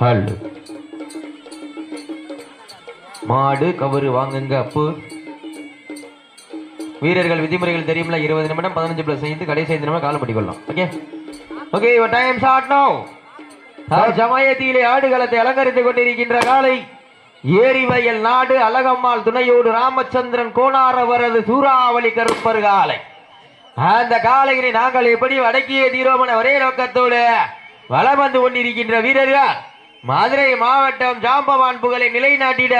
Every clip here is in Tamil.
ஹலோ மாடு கவரு வாங்குங்க அப்பு. வீரர்கள் விதிமுறைகள் தெரியும்ல இருபது நிமிடம் பதினஞ்சு பிளஸ் ஐந்து கடைசி ஐந்து நிமிடம் காலம் பண்ணிக்கொள்ளலாம். Okay okay your time start now ஆடுகளத்தை அலங்கரித்துக் கொண்டிருக்கின்ற காலை ஏரிவயல் நாடு அழகம்மாள் துணையோடு ராமச்சந்திரன் கோணாரவரது சூறாவளி கருப்பர் காலை. அந்த காலையினை நாங்கள் எப்படி அடக்கிய தீரோமன ஒரே நோக்கத்தோடு வலம் வந்து கொண்டிருக்கின்ற வீரர்கள். மதுரை மாவட்டம் ஜாம்பவான் புகழை நிலைநாட்டிட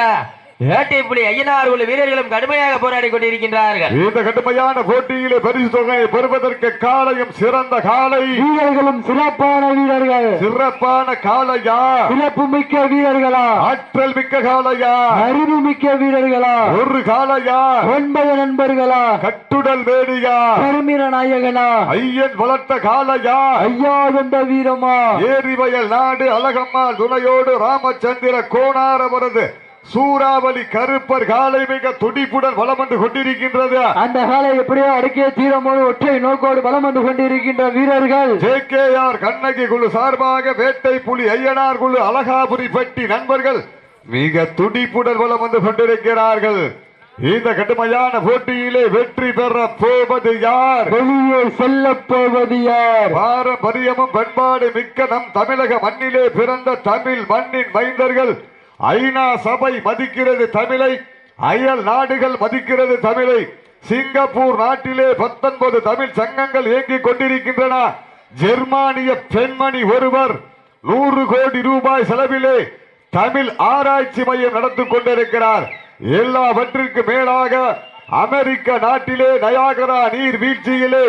வேட்டைப்புலி ஐயனார் உள்ள வீரர்களும் கடுமையாக போராடி கொண்டிருக்கின்றார்கள். இந்த கடுமையான போட்டியிலே பரிசு தொகையை பெறுவதற்கு காலையும் சிறந்த காலை. வீரர்களும் சிறப்பான வீரர்கள். சிறப்பான காளையா சிறப்பு மிக்க வீரர்களா? ஆற்றல் மிக்க காளையா அறிவு மிக்க வீரர்களா? ஒரு காளையா ஒன்பது நண்பர்களா? கட்டுடல் வேடியா கருமிர நாயகனா? ஐயன் வளர்த்த காளையா ஐயா கொண்ட வீரமா? ஏரிவயல் நாடு அழகம்மாள் துணையோடு ராமச்சந்திர கோணாரவரது சூறாவளி கருப்பர் காலை மிக துடிப்புடன் வலம் வந்து கொண்டிருக்கின்றது. அந்த காலை எப்படியோ அடக்கிய தீரமோடு ஒற்றை நோக்கோடு பலம் வந்து கொண்டிருக்கின்ற வீரர்கள். ஜேகேஆர் கண்ணகி குழு சார்பாக வேட்டை புலி ஐயனார் குழு அழகாபுரி பட்டி நண்பர்கள் மிக துடிப்புடன் வலம் வந்து கொண்டிருக்கிறார்கள். இந்த கடுமையான போட்டியிலே வெற்றி பெற போவது யார்? வெளியே செல்ல போவது யார்? பாரம்பரியமும் பண்பாடு மிக்க நம் தமிழக மண்ணிலே பிறந்த தமிழ் மண்ணின் மைந்தர்கள் ஐநா சபை மதிக்கிறது தமிழை அயல் நாடுகள் மதிக்கிறது தமிழை. சிங்கப்பூர் நாட்டிலே பத்தொன்பது தமிழ் சங்கங்கள் இயங்கிக் கொண்டிருக்கின்றன. ஜெர்மானிய பெண்மணி ஒருவர் நூறு கோடி ரூபாய் செலவிலே தமிழ் ஆராய்ச்சி மையம் நடந்து கொண்டிருக்கிறார். எல்லாவற்றிற்கு மேலாக அமெரிக்க நாட்டிலே நயாகரா நீர் வீழ்ச்சியிலே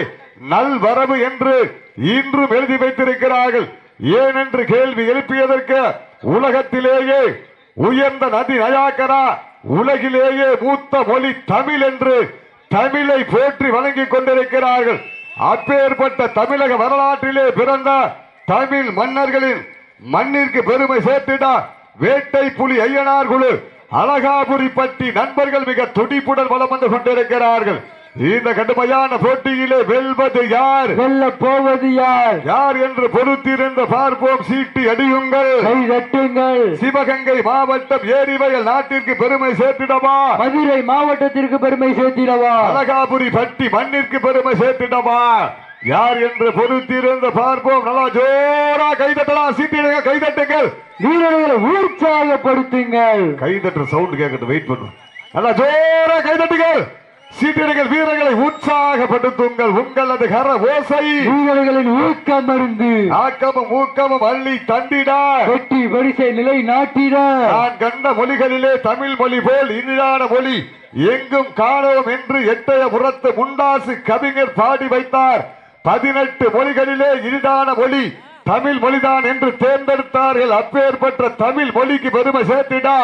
நல்வரவு என்று இன்றும் எழுதி வைத்திருக்கிறார்கள். ஏனென்று கேள்வி எழுப்பியதற்கு உலகத்திலேயே உயர்ந்த நதி நயாகரா உலகிலேயே மூத்த மொழி தமிழ் என்று தமிழை போற்றி வழங்கிக் கொண்டிருக்கிறார்கள். அப்பேற்பட்ட தமிழக வரலாற்றிலே பிறந்த தமிழ் மன்னர்களின் மண்ணிற்கு பெருமை சேர்த்திட வேட்டை புலி ஐயனார் குழு அழகாபுரி பட்டி நண்பர்கள் மிக துடிப்புடன் வலம் வந்து கொண்டிருக்கிறார்கள். இந்த கடுமையான போட்டியிலே வெல்வது யார்? வெல்ல போவது யார்? யார் என்று பொறுத்திருந்து பார்ப்போம். சீட்டி அடியுங்கள். கை தட்டுங்கள் சிவகங்கை மாவட்டம் ஏரிவயல் நாட்டிற்கு பெருமை சேர்த்திடவா? மதுரை மாவட்டத்திற்கு பெருமை சேர்த்திடவா? அழகாபுரி பட்டி மண்ணிற்கு பெருமை சேர்த்திடவா? யார் என்று பொறுத்திருந்து பார்ப்போம். நல்லா ஜோரா கைதட்டலாம் சீட்டிடுங்க கைதட்டுங்கள் வீரர்களை உற்சாகப்படுத்துங்கள். கைதட்டுற சவுண்ட் கேட்கட்டும். வெயிட் பண்ணும் நல்லா ஜோரா கைதட்டுங்கள் சீட்டிடுங்கள் வீரர்களை உற்சாகப்படுத்துங்கள். உங்களது கர ஓசை வீரர்களின் ஊக்க மருந்து ஆக்கமும் ஊக்கமும் அள்ளி தந்திடா வெற்றி வரிசை நிலை நாட்டிட. நான் கண்ட மொழிகளிலே தமிழ் மொழி போல் இனிதான மொழி எங்கும் காணோம் என்று எட்டய புறத்து முண்டாசு கவிஞர் பாடி வைத்தார். பதினெட்டு மொழிகளிலே இனிதான மொழி தமிழ் மொழிதான் என்று தேர்ந்தெடுத்தார்கள். அப்பேற்பட்ட தமிழ் மொழிக்கு பெருமை சேர்த்திடா.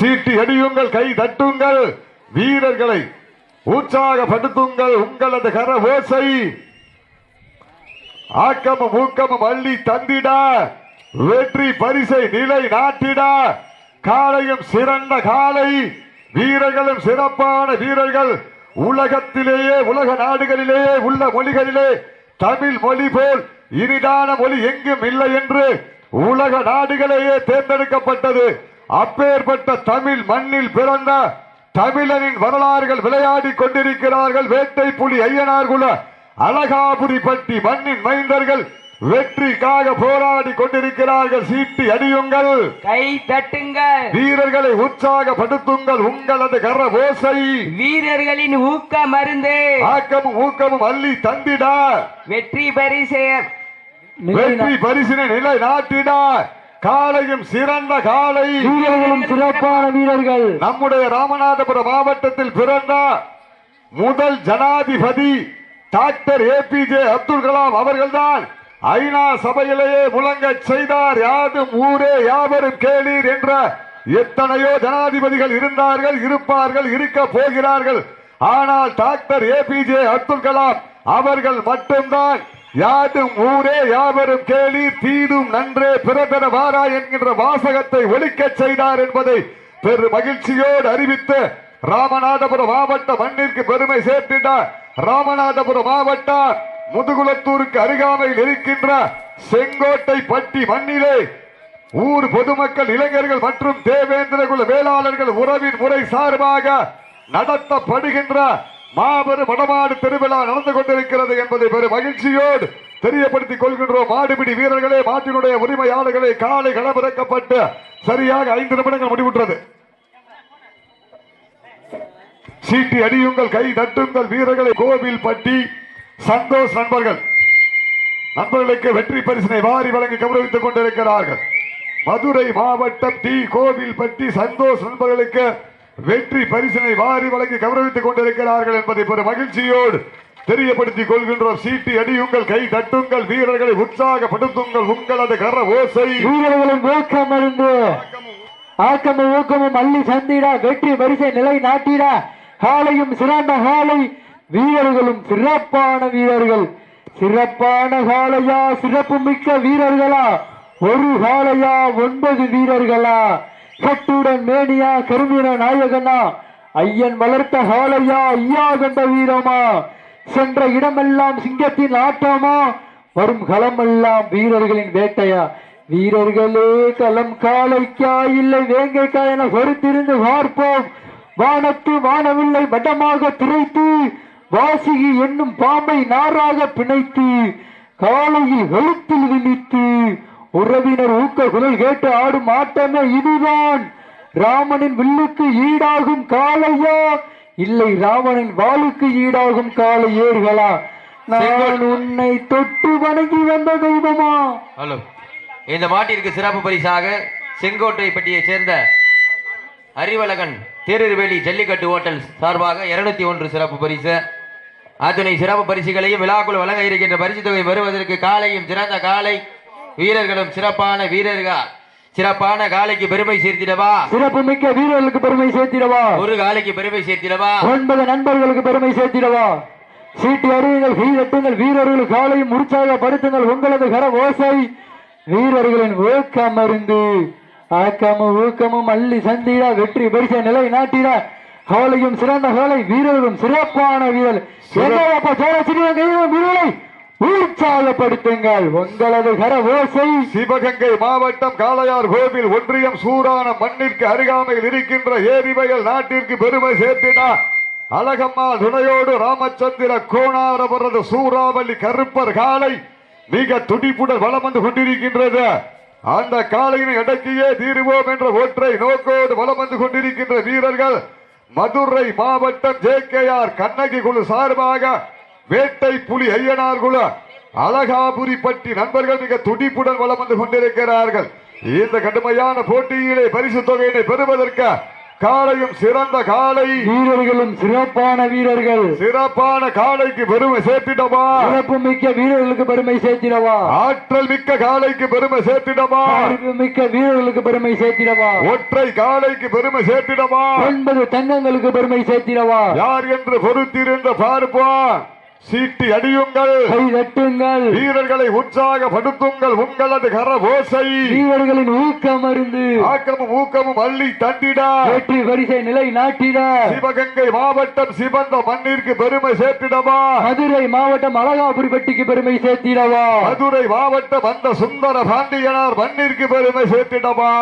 சீட்டி அடியுங்கள் கை தட்டுங்கள். வீரர்களை உற்சாகப்படுத்துங்கள். உங்களது கர ஓசை. ஆக்கமும் ஊக்கமும் அள்ளி தந்திட. வெற்றி பரிசை நிலை நாட்டிட. காலையும் சிறந்த காலை. வீரர்களும் சிறப்பான வீரர்கள். உலகத்திலேயே உலக நாடுகளிலேயே உள்ள மொழிகளிலே தமிழ் மொழி போல் இனிதான மொழி எங்கும் இல்லை என்று உலக நாடுகளையே தேர்ந்தெடுக்கப்பட்டது. அப்பேற்பட்ட தமிழ் மண்ணில் பிறந்த தமிழனின் வரலாறுகள் விளையாடி கொண்டிருக்கிறார்கள் வேட்டை புலி ஐயனார் குல அழகாபுரி பட்டி மண்ணின் மைந்தர்கள் வெற்றிக்காக போராடி கொண்டிருக்கிறார்கள். சீட்டி அடியுங்கள். கை தட்டுங்கள். வீரர்களை உற்சாகப்படுத்துங்கள். உங்களது கர ஓசை. வீரர்களின் ஊக்க மருந்து ஆக்கமும் ஊக்கமும் அள்ளி தந்திட. வெற்றி பரிசு. வெற்றி பரிசினை நிலை நாட்டிட காலையும் சிறந்த காலை. வீரர்களும் சிறப்பான வீரர்கள். நம்முடைய ராமநாதபுரம் மாவட்டத்தில் பிறந்த முதல் ஜனாதிபதி டாக்டர் ஏபிஜே அப்துல் கலாம் அவர்கள்தான் ஐநா சபையிலேயே முழங்கச் செய்தார். யாதும் ஊரே யாவரும் கேளீர் என்ற எத்தனையோ ஜனாதிபதிகள் இருந்தார்கள் இருப்பார்கள் இருக்க போகிறார்கள். ஆனால் டாக்டர் ஏபிஜே அப்துல் கலாம் அவர்கள் மட்டும்தான் யாதும் ஊரே யாவரும் கேளி தீதும் நன்றே பிறதர வாரா என்கின்ற வாசகத்தை ஒலிக்கச் செய்தார் என்பதை பெரு மகிழ்ச்சியோடு அறிவித்து ராமநாதபுரம் மாவட்ட மண்ணிற்கு பெருமை சேர்த்திட்டார். ராமநாதபுரம் மாவட்டம் முதுகுலத்தூருக்கு அருகாமையில் இருக்கின்ற செங்கோட்டை பட்டி மண்ணிலே ஊர் பொதுமக்கள் இளைஞர்கள் மற்றும் தேவேந்திர குல வேளாளர்கள் உறவின் முறை சார்பாக நடத்தப்படுகின்ற மாபெரும் வடமாடு திருவிழா நடந்து கொண்டிருக்கிறது என்பதை பெரும் மகிழ்ச்சியோடு தெரியப்படுத்திக் கொள்கின்றோம். மாடுபிடி வீரர்களே மாட்டினுடைய உரிமையாளர்களை காலை களமிறக்கப்பட்டு சரியாக ஐந்து நிமிடங்கள் முடிவுற்றது. சீட்டி அடியுங்கள் கை தட்டுங்கள் வீரர்களை. கோவில் பட்டி சந்தோஷ் நண்பர்கள். நண்பர்களுக்கு வெற்றி பரிசினை வாரி வழங்கி கௌரவித்துக் கொண்டிருக்கிறார்கள். மதுரை மாவட்டம் டி கோவில் பட்டி சந்தோஷ் நண்பர்களுக்கு வெற்றி பரிசனை வாரி வழங்கி கௌரவித்துக் கொண்டிருக்கிறார்கள் என்பதை பெரும் மகிழ்ச்சியோடு தெரியப்படுத்திக் கொள்கின்றோம். சீட்டி அடியுங்கள் கை தட்டுங்கள் வீரர்களை உற்சாகப்படுத்துங்கள். உங்களது கர ஓசை. வீரர்களின் ஊக்கம் இருந்து ஆக்கமும் ஊக்கமும் அள்ளி சந்திட வெற்றி வரிசை நிலை நாட்டிட காலையும் சிறந்த காலை வீரர்களும் சிறப்பான வீரர்கள். சிறப்பான காலையா சிறப்பு மிக்க வீரர்களா? ஒரு காலையா ஒன்பது வீரர்களா? கட்டுடன் மேனியா கருமீர நாயகனா ஐயன் வளர்த்த ஹாலையா ஐயா கண்ட வீரமா? சென்ற இடமெல்லாம் சிங்கத்தின் ஆட்டமா? வரும் களமெல்லாம் வீரர்களின் வேட்டையா? வீரர்களே களம் காலைக்கா இல்லை வேங்கைக்கா என பொறுத்திருந்து பார்ப்போம். வானத்து வானவில்லை வட்டமாக திரைத்து வாசிகி என்னும் பாம்பை நாராக பிணைத்து காலையில் வெளுத்தில் விழித்து உறவினர் ஊக்க குரல் கேட்டு ஆடும் ஆட்டமே இதுதான். ராமனின் வில்லுக்கு ஈடாகும் காளையா? இல்லை ராவணன் வாளுக்கு ஈடாகும் காளை ஏர்களா நான் உன்னை தொட்டு வணங்கி வந்த தெய்வமா? ஹலோ. இந்த மாட்டிற்கு சிறப்பு பரிசாக செங்கோட்டை பட்டியைச் சேர்ந்த அறிவழகன் திருநெல்வேலி ஜல்லிக்கட்டு ஹோட்டல் சார்பாக இருநூத்தி ஒன்று சிறப்பு பரிசு. அத்துணை சிறப்பு பரிசுகளையும் விழாக்குள் வழங்க இருக்கின்ற பரிசு தொகை வருவதற்கு காலையும் சிறந்த காலை வீரர்களும் சிறப்பான வீரர்கள். சிறப்பான காலைக்கு பெருமை சேர்த்திடவா? சிறப்பு மிக்க வீரர்களுக்கு பெருமை சேர்த்திடவா? ஒரு காலைக்கு பெருமை சேர்த்திடவா? ஒன்பது நண்பர்களுக்கு பெருமை சேர்த்திடவா? சீட்டி அறியுங்கள் கீழட்டுங்கள் வீரர்கள் காலையும் உற்சாகப்படுத்துங்கள் உங்களது கர ஓசை வீரர்களின் ஊக்கம் அருந்து ஆக்கமும் ஊக்கமும் அள்ளி சந்திட வெற்றி பரிசை நிலை நாட்டிட காலையும் சிறந்த காலை வீரர்களும் சிறப்பான வீரர்களை? உற்சாகப்படுத்துங்கள். உங்களது கர ஓசை சிவகங்கை மாவட்டம் காளையார் கோவில் ஒன்றியம் சூரான மண்ணிற்கு அருகாமையில் இருக்கின்ற ஏரிவைகள் நாட்டிற்கு பெருமை சேர்த்தினா அழகம்மா துணையோடு ராமச்சந்திர கோணாரவரது சூறாவளி கருப்பர் காளை மிக துடிப்புடன் வலம் வந்து கொண்டிருக்கின்றது. அந்த காளையினை அடக்கியே தீருவோம் என்ற ஒற்றை நோக்கோடு வலம் வந்து கொண்டிருக்கின்ற வீரர்கள் மதுரை மாவட்டம் ஜே கே ஆர் கண்ணகி குழு சார்பாக வேட்டை புலி ஐயனார் குழு அழகாபுரி பட்டி நண்பர்கள் மிக துடிப்புடன் வலம் வந்து கொண்டிருக்கிறார்கள். இந்த கடுமையான போட்டியிலே பரிசு தொகையினை பெறுவதற்கு காலையும் சிறந்த காலை வீரர்களும் சிறப்பான வீரர்கள். சிறப்பான காலைக்கு பெருமை சேர்த்திடமா சிறப்பு மிக்க வீரர்களுக்கு பெருமை சேர்த்திடவா? ஆற்றல் மிக்க காலைக்கு பெருமை சேர்த்திடமா அறிவு மிக்க வீரர்களுக்கு பெருமை சேர்த்திடவா? ஒற்றை காலைக்கு பெருமை சேர்த்திடமா ஒன்பது தங்கங்களுக்கு பெருமை சேர்த்திடவா? யார் என்று பொறுத்திருந்த பார்ப்போம். சீட்டி அடியுங்கள். கை தட்டுங்கள் வீரர்களை உற்சாகப்படுத்துங்கள். உங்களது கர ஓசை. வீரர்களின் ஊக்கம் அருந்து. ஆக்கமும் ஊக்கமும் அள்ளி தண்டிட வெற்றி வரிசை நிலை நாட்டிட சிவகங்கை மாவட்டம் சிவந்த மண்ணிற்கு பெருமை சேர்த்திடமா மதுரை மாவட்டம் அழகாபுரிப்பட்டிக்கு பெருமை சேர்த்திடவா. மதுரை மாவட்டம் அந்த சுந்தர பாண்டியனார் மண்ணிற்கு பெருமை சேர்த்திடமா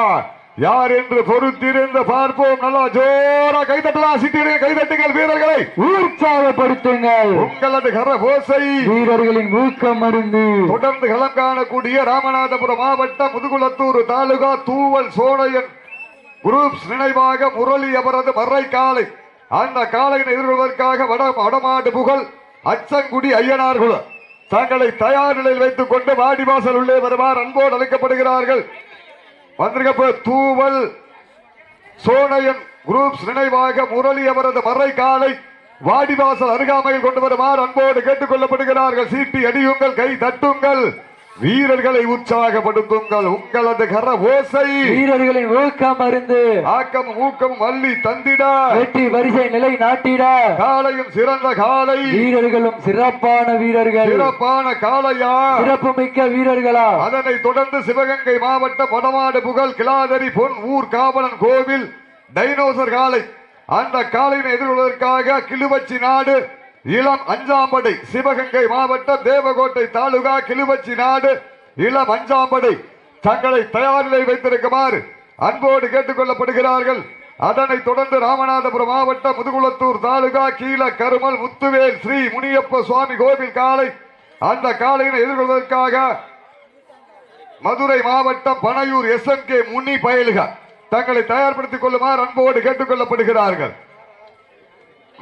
யார் என்று பொறுத்திருந்து பார்ப்போம். நல்லா ஜோரா கைதட்டலாம். சிட்டிடுங்க கைதட்டுங்கள் வீரர்களை. உற்சாகப்படுத்துங்கள். உங்களது கர ஓசை வீரர்களின் ஊக்கம் அருந்து தொடர்ந்து களம் காணக்கூடிய ராமநாதபுரம் மாவட்டம் முதுகுளத்தூர் தாலுகா தூவல் சோழையன் குரூப்ஸ் நினைவாக முரளி அவரது மர்ரை காலை. அந்த காலையினை எதிர்கொள்வதற்காக வட வடமாடு புகழ் அச்சங்குடி ஐயனார் குழு தங்களை தயார் நிலையில் வைத்துக் கொண்டு வாடிவாசல் உள்ளே வருமாறு அன்போடு அழைக்கப்படுகிறார்கள். வந்திருக்கப்ப தூவல் சோனையன் குரூப்ஸ் நினைவாக முரளி அவரது மறை காலை வாடிவாசல் அருகாமையில் கொண்டு வருமாறு அன்போடு கேட்டுக் கொள்ளப்படுகிறார்கள். சீட்டி அடியுங்கள் கை தட்டுங்கள். வீரர்களை உற்சாகப்படுத்துங்கள். உங்களது கர ஓசை. வீரர்களின் ஊக்கம் அருந்து ஆக்கம் ஊக்கம் அள்ளி தந்திட. வெற்றி வரிசை நிலை நாட்டிட. காலையும் சிறந்த காலை. வீரர்களும் சிறப்பான வீரர்கள். சிறப்பான காளையா. சிறப்பு மிக்க வீரர்களா. அதனை தொடர்ந்து சிவகங்கை மாவட்டம் வடமாடு புகழ் கிளாதரி பொன் ஊர் காவலன் கோவில் டைனோசர் காளை. அந்த காளையினை எதிர்கொள்வதற்காக கிளுவச்சி நாடு இளம் அஞ்சாம்படை சிவகங்கை மாவட்டம் தேவகோட்டை தாலுகா கிளிவச்சி நாடு. இளம் அஞ்சாம்படை தங்களை தயார் நிலை வைத்திருக்குமாறு அன்போடு கேட்டுக் கொள்ளப்படுகிறார்கள் அதனைத் தொடர்ந்து ராமநாதபுரம் மாவட்டம் முதுகுளத்தூர் தாலுகா கீழ கருமல் முத்துவேல் ஸ்ரீ முனியப்ப சுவாமி கோவில் காலை அந்த காலையினை எதிர்கொள்வதற்காக மதுரை மாவட்டம் Panaiyur S M K Muni பயலுக தங்களை தயார்படுத்திக் கொள்ளுமாறு அன்போடு கேட்டுக் கொள்ளப்படுகிறார்கள்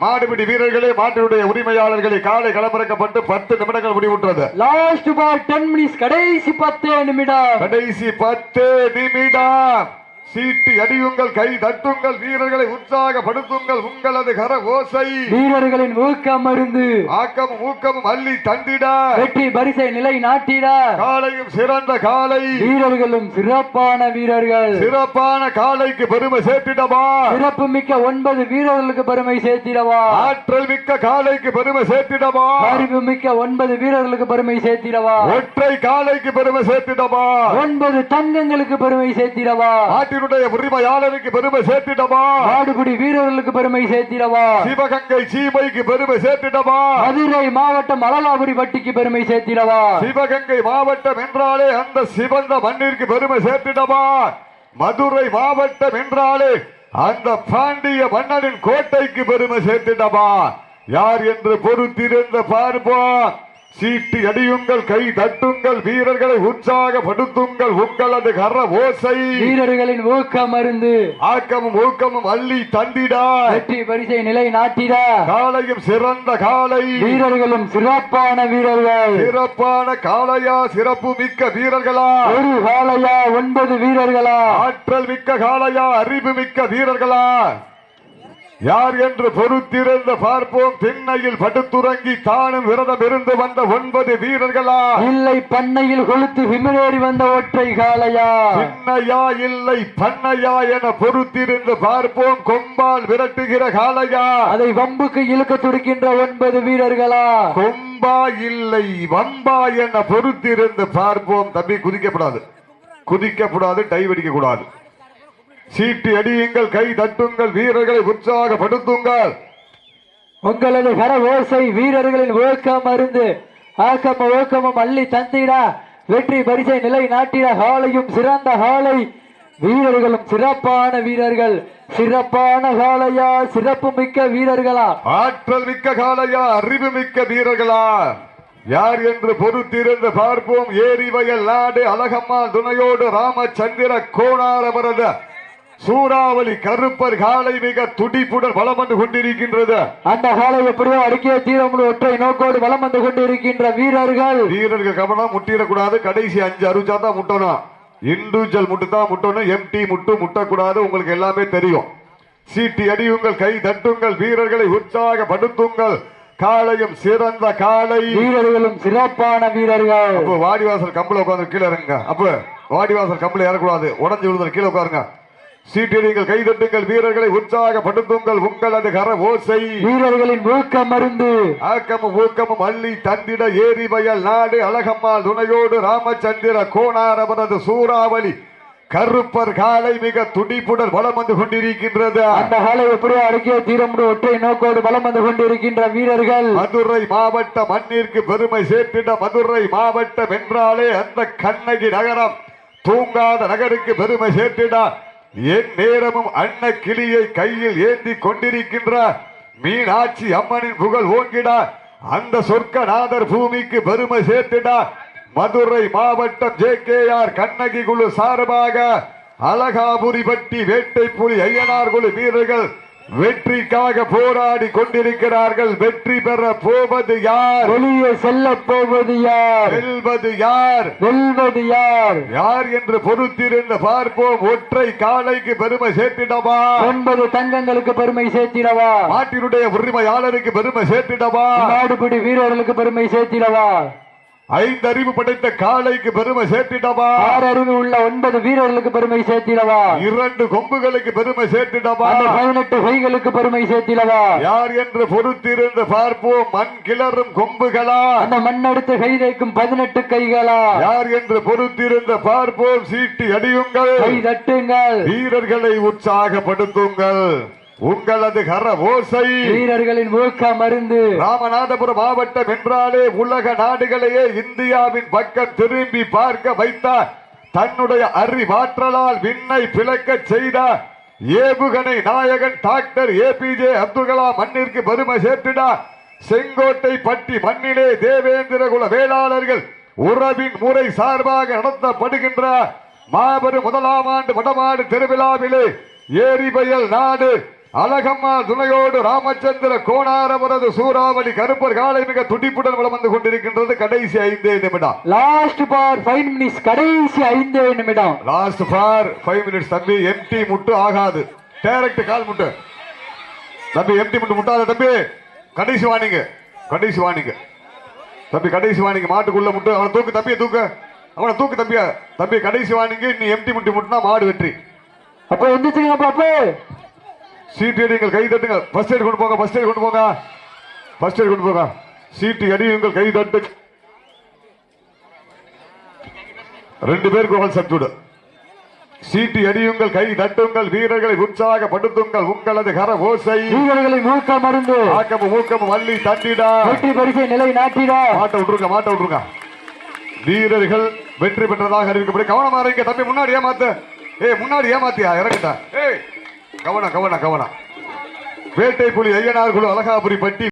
மாடுபிடி வீரர்களே மாட்டினுடைய உரிமையாளர்களை காலை களமிறக்கப்பட்டு பத்து நிமிடங்கள் முடிவுற்றது. லாஸ்ட் பால் டென் மினிட்ஸ் கடைசி பத்து நிமிடம். கடைசி பத்து நிமிடம். சீட்டி அடியுங்கள் கை தட்டுங்கள் வீரர்களை உற்சாகப்படுத்துங்கள் உங்களது கர ஓசை. வீரர்களின் ஊக்கம் மருந்து. ஆக்கமும் ஊக்கமும் அள்ளி தந்திட. வெற்றி பரிசை நிலை நாட்டிட. காலையும் சிறந்த காலை. வீரர்களும் சிறப்பான வீரர்கள். சிறப்பான காலைக்கு பெருமை சேர்த்திடவா. சிறப்பு மிக்க ஒன்பது வீரர்களுக்கு பெருமை சேர்த்திடவா. ஆற்றல் மிக்க காலைக்கு பெருமை சேர்த்திடவா. அறிவு மிக்க ஒன்பது வீரர்களுக்கு பெருமை சேர்த்திடவா. ஒற்றை காலைக்கு பெருமை சேர்த்திடவா. ஒன்பது தங்கங்களுக்கு பெருமை சேர்த்திடவா. நாட்டினுடைய உரிமையாளருக்கு பெருமை சேர்த்திடவா? மாடுபிடி வீரர்களுக்கு பெருமை சேர்த்திடவா? சிவகங்கை சீமைக்கு பெருமை சேர்த்திடவா? மதுரை மாவட்டம் அலலாபுரி வட்டிக்கு பெருமை சேர்த்திடவா? சிவகங்கை மாவட்டம் என்றாலே அந்த சிவந்த மண்ணிற்கு பெருமை சேர்த்திடவா? மதுரை மாவட்டம் என்றாலே அந்த பாண்டிய மன்னனின் கோட்டைக்கு பெருமை சேர்த்திடவா? யார் என்று பொறுத்திருந்த பார்ப்போம். சீட்டி அடியுங்கள் கை தட்டுங்கள் வீரர்களை உற்சாகப்படுத்துங்கள் உங்களது கர ஓசை. வீரர்களின் ஊக்கம் மருந்து ஆக்கமும் ஊக்கமும் அள்ளி தந்திட. வெற்றி பரிசை நிலை நாட்டிட. காலையும் சிறந்த காலை வீரர்களும் சிறப்பான வீரர்கள். சிறப்பான காளையா சிறப்பு மிக்க வீரர்களா. ஒரு காளையா ஒன்பது வீரர்களா. ஆற்றல் மிக்க காளையா அறிவு மிக்க வீரர்களா. யார் என்று பொறுத்திருந்த பார்ப்போம். திண்ணையில் படுத்துறங்கி தானும் விரதம் இருந்து வந்த ஒன்பது வீரர்களா? இல்லை பண்ணையில் கொளுத்து விமிரேறி வந்த ஒற்றை காளையா? திண்ணையா இல்லை பண்ணையா என பொறுத்திருந்து பார்ப்போம். கொம்பால் விரட்டுகிற காளையா? அதை வம்புக்கு இழுக்க துடிக்கின்ற ஒன்பது வீரர்களா? கொம்பா இல்லை வம்பா என பொறுத்திருந்து பார்ப்போம். தம்பி குதிக்கப்படாது. குதிக்கப்படாது டை வெடிக்க கூடாது சீட்டி அடியுங்கள் கை தட்டுங்கள் வீரர்களை உற்சாகப்படுத்துங்கள். உங்களது கர ஓசை வீரர்களின் ஓக்கம் மருந்து ஆக்கமும் ஓக்கமும் அள்ளி தந்திட வெற்றி பரிசை நிலை நாட்டிட காலையும் சிறந்த காலை வீரர்களும் சிறப்பான வீரர்கள் சிறப்பான காளையா சிறப்பு மிக்க வீரர்களா? ஆற்றல் மிக்க காளையா அறிவு மிக்க வீரர்களா? யார் என்று பொறுத்திருந்து பார்ப்போம். ஏரி வயல் நாடு அழகம்மாள் துணையோடு ராமச்சந்திர கோணாரவரத சூறாவளி கருப்பர் காலை மிக துடிப்புடன் வலம் வந்து கொண்டிருக்கின்றது. அந்த காலை எப்படியோ அடிக்கிய தீரமுழு ஒற்றை நோக்கோடு வலம் வந்து கொண்டிருக்கின்ற வீரர்கள். வீரர்கள் கவனம் முட்டிடக்கூடாது. கடைசி அஞ்சு அறுபச்சா தான் முட்டணும். இண்டிவிஜுவல் முட்டு தான் முட்டணும். எம்டி முட்டு முட்டக்கூடாது. உங்களுக்கு எல்லாமே தெரியும். சீட்டி அடியுங்கள் கை தட்டுங்கள் வீரர்களை உற்சாகப்படுத்துங்கள். காலையும் சிறந்த காலை வீரர்களும் சிறப்பான வீரர்கள். வாடிவாசல் கம்பள உட்காந்து கீழே இறங்குங்க. அப்போ வாடிவாசல் கம்பள ஏறக்கூடாது. உடஞ்சி விழுதல் கீழே உட்காருங்க. சீட்டிடுங்கள் கை தட்டுங்கள் வீரர்களை உற்சாகப்படுத்துங்கள் உங்களது கர ஓசை. வீரர்களின் ஊக்கம் மருந்து ஆக்கமும் ஊக்கமும் அள்ளி தந்திட ஏரி வயல் நாடு அழகம்மாள் துணையோடு ராமச்சந்திர கோணாரவரது சூறாவளி. கருப்பர் காலை மிக துடிப்புடன் வலம் வந்து கொண்டிருக்கின்றது. அந்த காலை எப்படியோ அடக்கிய தீரமுடு ஒற்றை நோக்கோடு வலம் வந்து கொண்டிருக்கின்ற வீரர்கள்? மதுரை மாவட்ட மண்ணிற்கு பெருமை சேர்த்திட மதுரை மாவட்டம் என்றாலே அந்த கண்ணகி நகரம். தூங்காத நகருக்கு பெருமை சேர்த்திட. என் நேரமும் அன்ன கிளியை கையில் ஏந்தி கொண்டிருக்கின்ற மீனாட்சி அம்மனின் புகழ் ஓங்கிட. அந்த சொர்க்கநாதர் பூமிக்கு பெருமை சேர்த்திட. மதுரை மாவட்டம் ஜே கே ஆர் கண்ணகி குழு சார்பாக அழகாபுரிபட்டி வேட்டை புலி ஐயனார் குழு வீரர்கள் வெற்றிக்காக போராடி கொண்டிருக்கிறார்கள். வெற்றி பெற போவது யார்? வெளியே செல்ல போவது யார்? வெல்வது யார்? வெல்வது யார்? யார் என்று பொறுத்திருந்து பார்ப்போம். ஒற்றை காலைக்கு பெருமை சேர்த்திடவா? ஒன்பது தங்கங்களுக்கு பெருமை சேர்த்திடவா? நாட்டினுடைய உரிமையாளருக்கு பெருமை சேர்த்திடவா? நாடுபிடி வீரர்களுக்கு பெருமை சேர்த்திடவா? ஐந்து அறிவு படைத்த காலைக்கு பெருமை சேர்த்திடவா? ஆறு அறிவு உள்ள ஒன்பது வீரர்களுக்கு பெருமை சேர்த்திடவா? இரண்டு கொம்புகளுக்கு பெருமை சேர்த்திடவா? பதினெட்டு கைகளுக்கு பெருமை சேர்த்திடவா? யார் என்று பொறுத்திருந்து பார்ப்போம் மண் கிளறும் கொம்புகளா? அந்த மண்ணெடுத்து கை தைக்கும் பதினெட்டு கைகளா? யார் என்று பொறுத்திருந்து பார்ப்போம் சீட்டி அடியுங்கள். கை தட்டுங்கள். வீரர்களை உற்சாகப்படுத்துங்கள். உங்களது கர ஓசை வீரர்களின் ஊக்க மருந்து. ராமநாதபுரம் மாவட்டம் என்றாலே உலக நாடுகளையே இந்தியாவின் பக்கம் திரும்பி பார்க்க வைத்தார் தன்னுடைய அறிவாற்றலால் விண்ணை பிளக்கச் செய்தார் ஏவுகணை நாயகன் டாக்டர் ஏபிஜே அப்துல் கலாம் மண்ணிற்கு பெருமை சேர்த்தினார் செங்கோட்டை பட்டி மண்ணிலே தேவேந்திர குல வேளாளர்கள் உறவின் முறை சார்பாக நடத்தப்படுகின்ற மாபெரும் முதலாம் ஆண்டு வடமாடு திருவிழாவிலே ஏரிபயல் நாடு அழகம்மா துணையோடு ராமச்சந்திர கோணாரவரது சூறாவளி கருப்பர் காலை மிக துடிப்புடன் வலம் வந்து கொண்டிருக்கின்றது. கடைசி ஐந்தே நிமிடம். லாஸ்ட் பார் ஃபைவ் மினிட்ஸ் கடைசி ஐந்து நிமிடம். லாஸ்ட் ஃபார் ஃபைவ் மினிட்ஸ் தம்பி எம்டி முட்டு ஆகாது. டைரக்ட் கால் முட்டு. தம்பி எம்டி முட்டு முட்டாத தம்பி. கடைசி வாணிங்க கடைசி வாணிங்க தம்பி கடைசி வாணிங்க மாட்டுக்குள்ள முட்டு. அவனை தூக்கு தம்பியை தூக்கு. அவனை தூக்கு தம்பியா. தம்பி கடைசி வாணிங்க நீ எம்டி முட்டி முட்டுனா மாடு வெற்றி. அப்போ எந்திரிச்சுங்க பாப்பு. சீட்டு அடியுங்கள் கை தட்டுங்க. ஃபர்ஸ்ட் எய்ட் கொண்டு போங்க ஃபர்ஸ்ட் எய்ட் கொண்டு போங்க. ஃபர்ஸ்ட் எய்ட் கொண்டு போங்க. சீட்டு அடியுங்கள் கை தட்டு. ரெண்டு பேருக்கு ஒரு சப்ஜூடு சீட்டு அடியுங்கள் கை தட்டுங்கள். வீரர்களை உற்சாகப்படுத்துங்கள். உங்களது கர ஓசை. வீரர்களின் ஊக்க மருந்து ஆக்கமும் ஊக்கமும் வள்ளி தட்டிடா. வெற்றி பரிசை நிலை நாட்டிடா. மாட்ட விட்டுருங்க மாட்ட விட்டுருங்க. வீரர்கள் வெற்றி பெற்றதாக அறிவிக்கப்படும் கவனமா இருங்க. தம்பி முன்னாடி ஏமாத்து. ஏய் முன்னாடி ஏமாத்தியா? இறங்கிட்டா. ஏய் கவனம் கவனம் கவனம். வேட்டை புலி ஐயனார் குழு அழகாபுரி பட்டி